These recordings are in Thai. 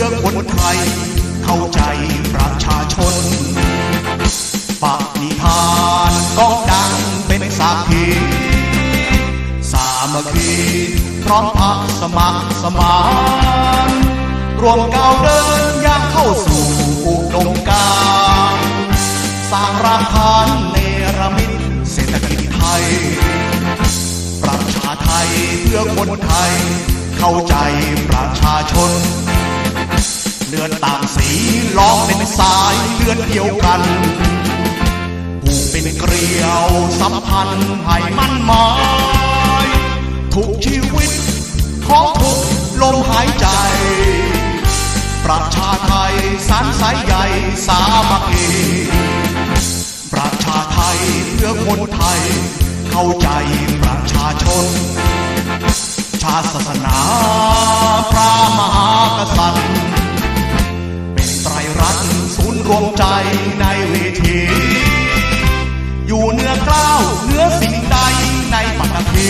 พื่อคนไทย เข้าใจประชาชนปักนิทานก็ดังเป็นสาคีสามัคีพร้อมพักสมัครสมานรวมก้าวเดินยางเข้าสู่อุดมการสร้างรากฐานเนรมิตเศรษฐกิจไทย ประชาไทยเพื่อคนไทย เข้าใจประชาชน เลือดต่างสีล้อมเป็นสายเลือดเดียวกันผูกเป็นเกลียวสัมพันธ์ให้มั่นหมายทุกชีวิตของทุกลมหายใจ ประชาไทยสารสายใหญ่สามัคคีประชาไทยเพื่อคนไทย เข้าใจประชาชน ชาติศาสนาพระมหาก รวมใจในเวทีอยู่เนื้อเกล้าวเนื้อสิ่งใดในปัตภี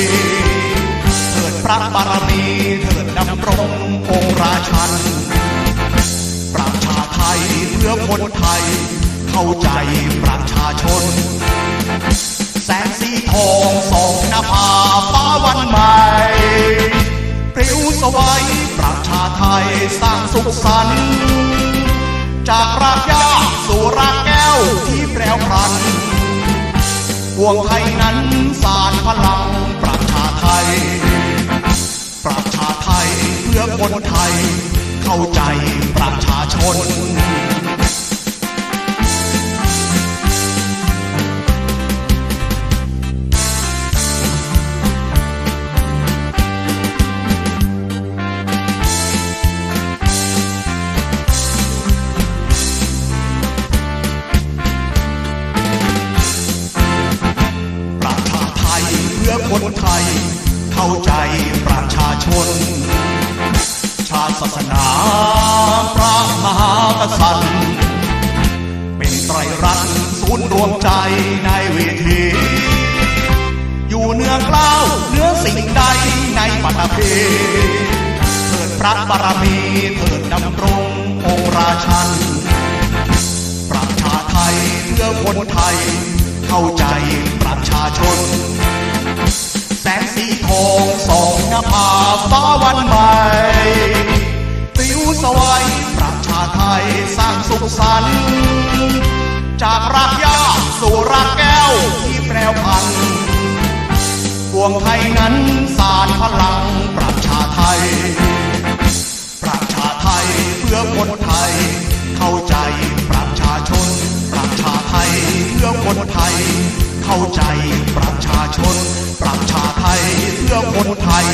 เถิดพระบารมีเถิดดำรงองค์ราชัน ประชาไทยเพื่อคนไทย เข้าใจประชาชน แสงสีทองส่องนภาฟ้าวันใหม่ปลิวสวัยประชาไทยสร้างสุขสันต์ จากรากหญ้าสู่รากแก้วที่แปรพรันพวงไทยนั้นสารพลังประชาไทย ประชาไทยเพื่อคนไทย เข้าใจประชาชน คนไทย เข้าใจประชาชน ชาติศาสนาพระมหากษัตริย์ เป็นไตรรัตน์ศูนย์รวมใจในเวที อยู่เนือเกล้าวเนื้อสิ่งใดในปัตตภีเถิดพระบารมีเถิดดำรงองราชันประชาไทยเพื่อคนไทย เข้าใจประชาชน แสงสีทองส่องนภาฟ้าวันใหม่ปลิวสวัยประชาไทยสร้างสุขสันต์จากรากหญ้าสู่รากแก้วที่แปรพันธุ์พวงไทยนั้นสารพลังประชาไทย ประชาไทยเพื่อคนไทย ทย เข้าใจประชาชน ประชาไทยเพื่อคนไทย